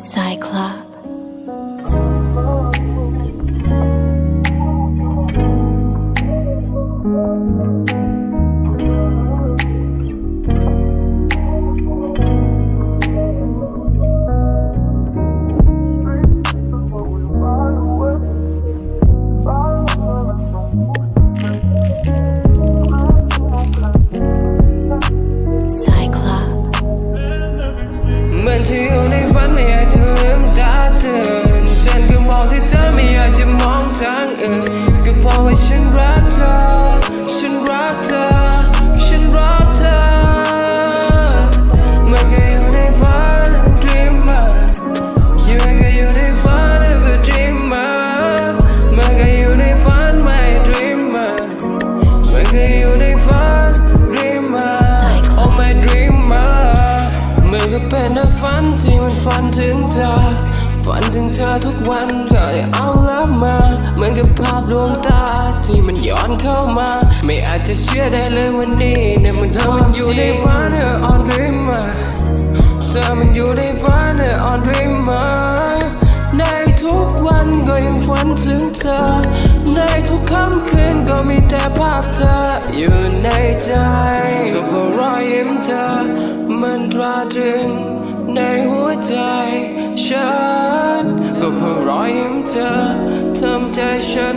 Cyclops. always in Granja. ถึงเอทุกวันก็จะเอาล้วมาเหมือนกับภาพดวงตาที่มันย้อนเข้ามา ไม่อาจจะเชื่อได้เลยวันนี้เนี่ยมันเธอมันอยู่ในฝันเออ on dream มาเธอมันอยู่ในฝันเออ on dream มาในทุกวันก็ยังฝันถึงเธอ ในทุกค่ำคืนก็มีแต่ภาพเธออยู่ในใจก็เพราะรอยยิ้มเธอมันตราตรึง ในหัวใจฉันก็เพื่อรอยยิ้มเธอทำใจฉัน